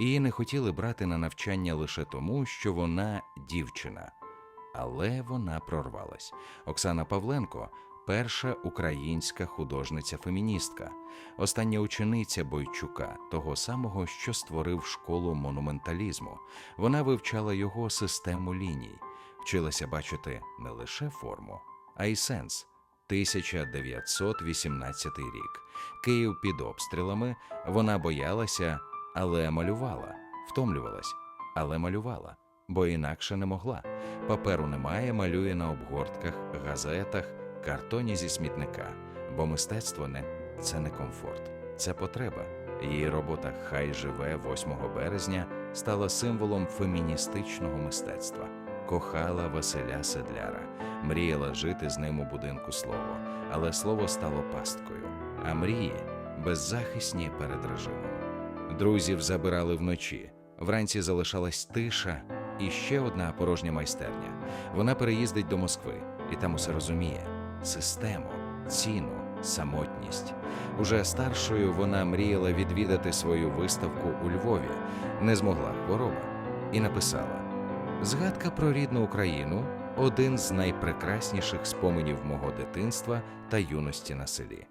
Її не хотіли брати на навчання лише тому, що вона дівчина. Але вона прорвалась. Оксана Павленко перша українська художниця-феміністка, остання учениця Бойчука, того самого, що створив школу монументалізму. Вона вивчала його систему ліній, вчилася бачити не лише форму, а й сенс. 1918 рік. Київ під обстрілами. Вона боялася, але малювала, втомлювалась, але малювала, бо інакше не могла. Паперу немає, малює на обгортках, газетах, картоні зі смітника. Бо мистецтво не це не комфорт, це потреба. Її робота Хай живе 8 березня стала символом феміністичного мистецтва. Кохала Василя Седляра, мріяла жити з ним у будинку слово, але слово стало пасткою, а мрії беззахисні перед режимом. Друзів забирали вночі. Вранці залишалась тиша і ще одна порожня майстерня. Вона переїздить до Москви і там усе розуміє: систему, ціну, самотність. Уже старшою вона мріяла відвідати свою виставку у Львові, не змогла хвороба, і написала: Згадка про рідну Україну один з найпрекрасніших споменів мого дитинства та юності на селі.